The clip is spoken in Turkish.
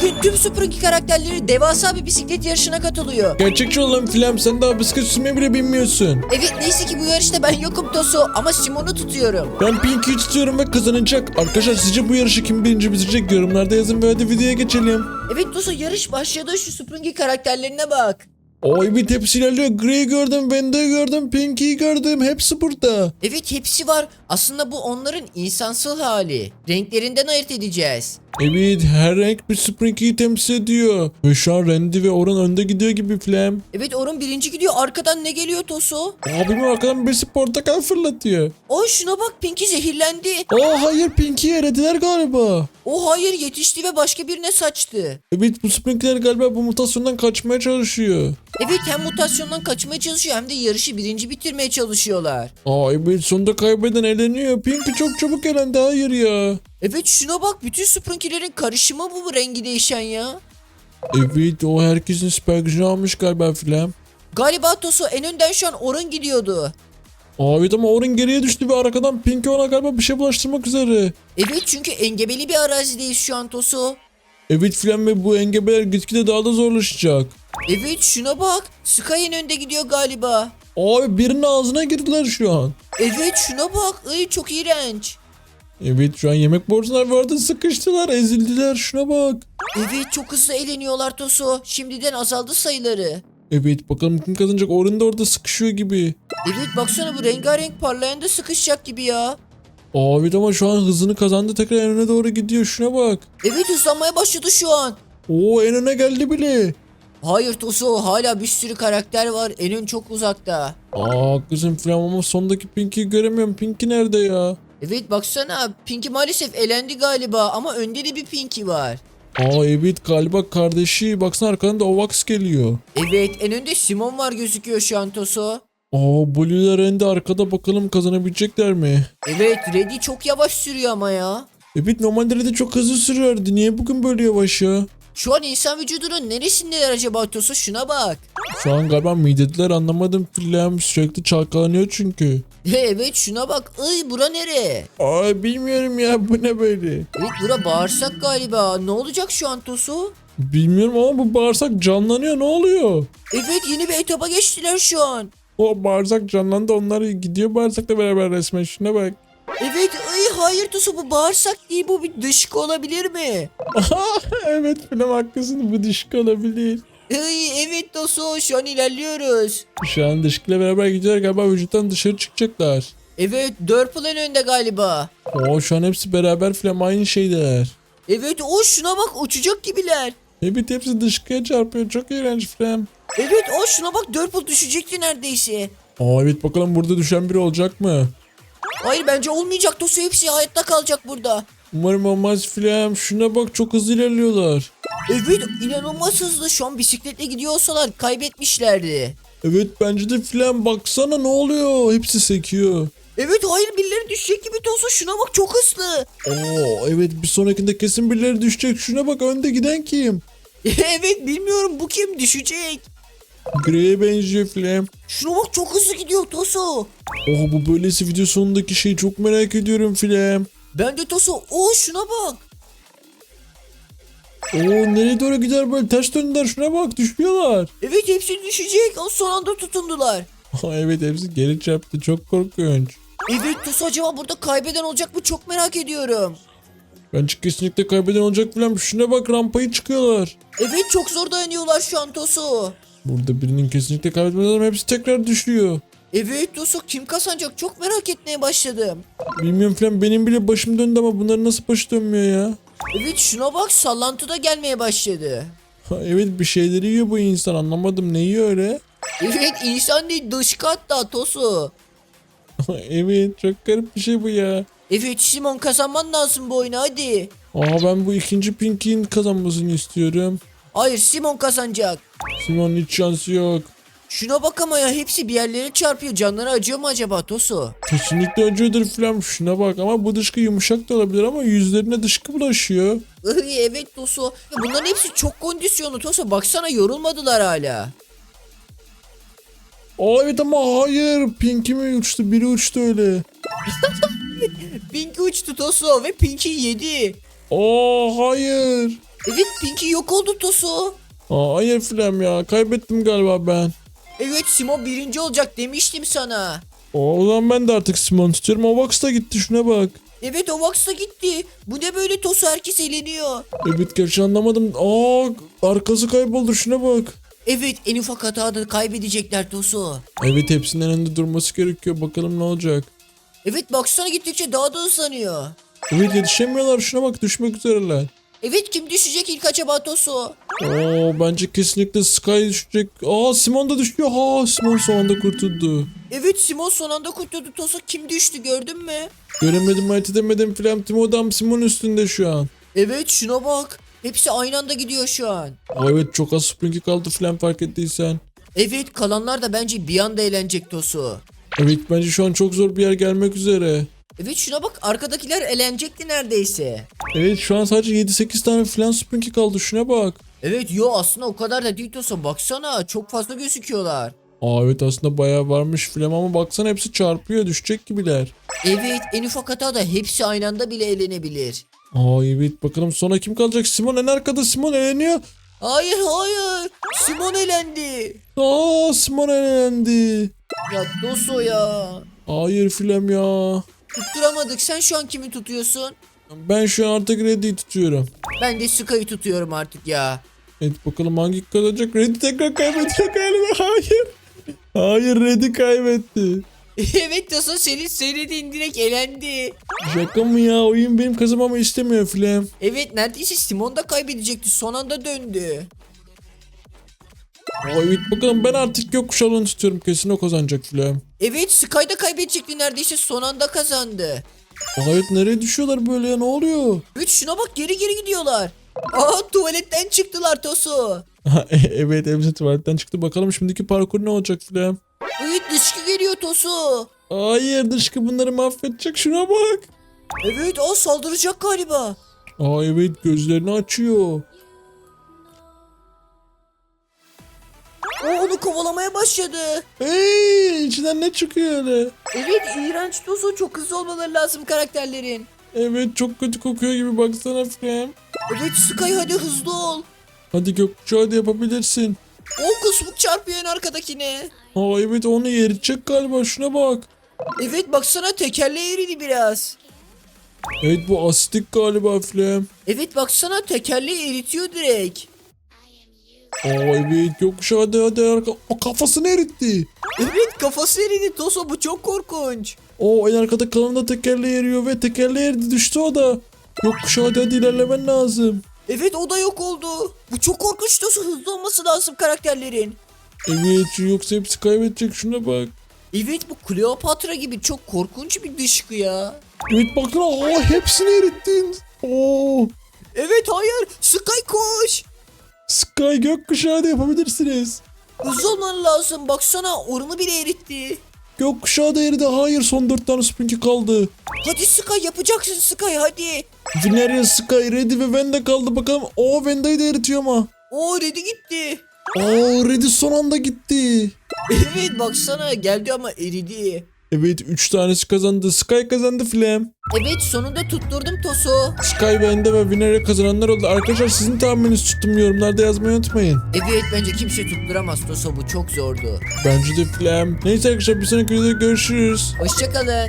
bugün tüm Spooky karakterleri devasa bir bisiklet yarışına katılıyor. Gerçekçi olan Flem sen daha bisiklet sürmeyi bile bilmiyorsun. Evet neyse ki bu yarışta ben yokum Tosu ama Simon'u tutuyorum. Ben Pinky'yi tutuyorum ve kazanacak. Arkadaşlar sizce bu yarışı kim birinci bitirecek yorumlarda yazın ve hadi videoya geçelim. Evet Tosu yarış başladı şu Spooky karakterlerine bak. Oy bir tepsi ilerliyor. Grey'i gördüm, Wendy'yi gördüm, Pinky'yi gördüm. Hepsi burada. Evet hepsi var. Aslında bu onların insansıl hali. Renklerinden ayırt edeceğiz. Evet her renk bir Sprinky'yi temsil ediyor. Ve şu an Randy ve Oran önde gidiyor gibi Flem. Evet Orun birinci gidiyor. Arkadan ne geliyor Tosu? Abimin arkadan birisi portakal fırlatıyor. O şuna bak Pinky zehirlendi. Aa hayır Pinky'yi erediler galiba. O hayır yetişti ve başka birine saçtı. Evet bu Sprinkler galiba bu mutasyondan kaçmaya çalışıyor. Evet hem mutasyondan kaçmaya çalışıyor hem de yarışı birinci bitirmeye çalışıyorlar. Aa evet sonunda kaybeden eleniyor. Pinky çok çabuk elendi hayır ya. Evet şuna bak bütün Sprinky'lerin karışımı bu, bu rengi değişen ya. Evet o herkesin süper gücünü almış galiba Flem. Galiba Tosu en önden şu an Orun gidiyordu. Evet ama Oran geriye düştü ve arkadan Pinky ona galiba bir şey bulaştırmak üzere. Evet çünkü engebeli bir arazideyiz şu an Tosu. Evet Flem ve bu engebeler gitgide daha da zorlaşacak. Evet şuna bak. Sky en önde gidiyor galiba. Abi birinin ağzına girdiler şu an. Evet şuna bak. Ay çok iğrenç. Evet şu an yemek borcular vardı sıkıştılar ezildiler şuna bak. Evet çok hızlı eğleniyorlar Tosu. Şimdiden azaldı sayıları. Evet bakalım kim kazanacak Oran da orada sıkışıyor gibi. Evet baksana bu rengarenk parlayan da sıkışacak gibi ya. Evet ama şu an hızını kazandı tekrar en öne doğru gidiyor şuna bak. Evet hızlanmaya başladı şu an. Oo en öne geldi bile. Hayır Tosu hala bir sürü karakter var. En ön çok uzakta. Aa haklısın falan ama sondaki Pinky'yi göremiyorum. Pinky nerede ya? Evet baksana Pinky maalesef elendi galiba ama önde de bir Pinky var. Aa evet galiba kardeşi. Baksana arkadan da Ovax geliyor. Evet en önde Simon var gözüküyor şu an Tosu. Aa Blue'lar en de arkada bakalım kazanabilecekler mi? Evet Reddy çok yavaş sürüyor ama ya. Evet normalde de çok hızlı sürüyordu. Niye bugün böyle yavaş ya? Şu an insan vücudunun neresindeler acaba Tosu şuna bak. Şu an galiba midediler anlamadım. Film sürekli çalkalanıyor çünkü. Evet şuna bak. Ay bura nere? Aa bilmiyorum ya bu ne böyle? Evet bura bağırsak galiba. Ne olacak şu an Tosu? Bilmiyorum ama bu bağırsak canlanıyor ne oluyor? Evet yeni bir etaba geçtiler şu an. O bağırsak canlandı onlar gidiyor bağırsakla beraber resmen şuna bak. Evet ay hayır Tosu bu bağırsak değil bu bir dışkı olabilir mi? evet film haklısın bu dışkı olabilir. Ay evet Tosu şu an ilerliyoruz. Şu an dışkıyla beraber gidiyorlar galiba vücuttan dışarı çıkacaklar. Evet Dörpül en önde galiba. Oo şu an hepsi beraber film aynı şeyler. Evet o şuna bak uçacak gibiler. Evet hepsi dışkıya çarpıyor çok iğrenç film. Evet o şuna bak Dörpül düşecekti neredeyse. Aa evet bakalım burada düşen biri olacak mı? Hayır bence olmayacak Tosu hepsi hayatta kalacak burada. Umarım olmaz film. Şuna bak çok hızlı ilerliyorlar. Evet inanılmaz hızlı şu an bisikletle gidiyor olsalar kaybetmişlerdi. Evet bence de filan baksana ne oluyor? Hepsi sekiyor. Evet hayır birileri düşecek gibi Tosu şuna bak çok hızlı. Oo evet bir sonrakinde kesin birileri düşecek. Şuna bak önde giden kim? evet bilmiyorum bu kim düşecek. Grey'e benziyor filan. Şuna bak çok hızlı gidiyor Tosu. Oh bu böylesi video sonundaki şeyi çok merak ediyorum filan. Ben de Tosu o şuna bak. Oo nereye doğru gider böyle ters döndüler şuna bak düşüyorlar. Evet hepsi düşecek o son anda tutundular. Evet hepsi geri çarptı çok korkunç. Evet Tosu acaba burada kaybeden olacak mı çok merak ediyorum. Bence kesinlikle kaybeden olacak filan. Şuna bak rampayı çıkıyorlar. Evet çok zor dayanıyorlar şu an Tosu. Burada birinin kesinlikle kaybetmesi lazım. Hepsi tekrar düşüyor. Evet Tosu kim kazanacak çok merak etmeye başladım. Bilmiyorum falan benim bile başım döndü ama bunların nasıl başı dönmüyor ya? Evet şuna bak sallantı da gelmeye başladı. Ha, evet bir şeyleri yiyor bu insan anlamadım ne yiyor öyle? Evet insan değil dışkı hatta Tosu. evet çok garip bir şey bu ya. Evet Simon kazanman lazım bu oyunu hadi. Aa ben bu ikinci Pinky'nin kazanmasını istiyorum. Hayır Simon kazanacak. Simon'un hiç şansı yok. Şuna bak ama ya hepsi bir yerlere çarpıyor. Canları acıyor mu acaba Tosu? Kesinlikle acıyordur falan şuna bak ama bu dışkı yumuşak da olabilir ama yüzlerine dışkı bulaşıyor. Iy, evet Tosu. Ya Bunların hepsi çok kondisyonlu Tosu. Baksana yorulmadılar hala. Aa evet ama hayır Pinky mi uçtu biri uçtu öyle. Pinky uçtu Tosu ve Pinky yedi. Aa hayır. Evet Pinky yok oldu Tosu. Aa, hayır Flem ya kaybettim galiba ben. Evet Simon birinci olacak demiştim sana. O zaman ben de artık Simon tutuyorum. O Vox da gitti şuna bak. Evet o Vax'a gitti. Bu ne böyle Tosu herkes eğleniyor. Evet gerçi anlamadım. Aa arkası kayboldu şuna bak. Evet en ufak hatada kaybedecekler Tosu. Evet hepsinin önünde durması gerekiyor. Bakalım ne olacak. Evet baksana gittikçe daha da hızlanıyor. Evet yetişemiyorlar şuna bak düşmek üzereler. Evet kim düşecek ilk acaba Tosu? Oo bence kesinlikle Sky düşecek. Aa Simon da düşüyor. Ha Simon son anda kurtuldu. Evet Simon son anda kurtuldu Tosu. Kim düştü gördün mü? Göremedim harita edemedim Flem. Tüm odam Simon üstünde şu an. Evet şuna bak. Hepsi aynı anda gidiyor şu an. Aa, evet çok az springi kaldı Flem fark ettiysen. Evet kalanlar da bence bir anda eğlenecek Tosu. Evet bence şu an çok zor bir yer gelmek üzere. Evet şuna bak arkadakiler eğlenecekti neredeyse. Evet şu an sadece 7-8 tane falan springi kaldı şuna bak. Evet yo aslında o kadar da değil Tosu. Baksana çok fazla gözüküyorlar. Aa evet aslında bayağı varmış Flem ama baksana hepsi çarpıyor düşecek gibiler. Evet en ufak hata da hepsi aynı anda bile eğlenebilir. Aa evet bakalım sonra kim kalacak? Simon en arkada Simon eleniyor. Hayır hayır. Simon elendi. Aa Simon elendi. Ya Tosu ya. Hayır Flem ya. Tutturamadık. Sen şu an kimi tutuyorsun? Ben şu an artık Reddy'yi tutuyorum. Ben de Sky'ı tutuyorum artık ya. Evet bakalım hangi kalacak? Reddy tekrar kaybedecek galiba. Hayır. Hayır Reddy kaybetti. evet Tosu senin söylediğin direkt elendi. Şaka mı ya? Oyun benim kazanmamı istemiyor Flem. Evet neredeyse Simon da kaybedecekti. Son anda döndü. Evet bakalım ben artık gökkuşağını tutuyorum. Kesin o kazanacak Flem. Evet Sky da kaybedecekti neredeyse son anda kazandı. Evet nereye düşüyorlar böyle ya? Ne oluyor? Evet şuna bak geri geri gidiyorlar. Aa tuvaletten çıktılar Tosu. evet hepsi tuvaletten çıktı. Bakalım şimdiki parkur ne olacak Flem? Evet dışkı geliyor Tosu. Hayır dışkı bunları mahvedecek. Şuna bak. Evet o saldıracak galiba. Aa evet gözlerini açıyor. O onu kovalamaya başladı. Hey, içinden ne çıkıyor öyle? Evet iğrenç Tosu çok hızlı olmaları lazım karakterlerin. Evet çok kötü kokuyor gibi baksana Frem. Evet Sky hadi hızlı ol. Hadi gökkuşağı hadi yapabilirsin. O kusmuk çarpıyor en arkadakine. Aa evet onu yeritecek galiba şuna bak. Evet baksana tekerleği eridi biraz. Evet bu asitik galiba Frem. Evet baksana tekerleği eritiyor direkt. Aa evet gökkuşağı hadi hadi arka. O kafasını eritti. Evet kafası eridi Toso bu çok korkunç. O en arkada kalan da tekerleği eriyor ve tekerleği eridi düştü o da. Gökkuşağı hadi hadi ilerlemen lazım. Evet o da yok oldu. Bu çok korkunç Toso hızlı olması lazım karakterlerin. Evet yoksa hepsi kaybedecek şuna bak. Evet bu Kleopatra gibi çok korkunç bir dışkı ya. Evet bakın aa hepsini erittin. Oo. Evet hayır Sky koş. Sky gökkuşağı da yapabilirsiniz. Hızlı olman lazım baksana orunu bile eritti. Gökkuşağı da eridi. Hayır son dört tane spinki kaldı. Hadi Sky yapacaksın Sky hadi. Veneria, Sky, Reddy ve Venda kaldı. Bakalım. O Venda'yı da eritiyor ama. Oo Red'i gitti. Oo Reddy son anda gitti. Evet baksana geldi ama eridi. Evet 3 tanesi kazandı. Sky kazandı Flem. Evet sonunda tutturdum Tosu. Sky, Venda ve Veneria kazananlar oldu. Arkadaşlar sizin tahmininizi tuttum. Yorumlarda yazmayı unutmayın. Evet bence kimse tutturamaz Tosu bu çok zordu. Bence de Flem. Neyse arkadaşlar bir sonraki videoda görüşürüz. Hoşçakalın.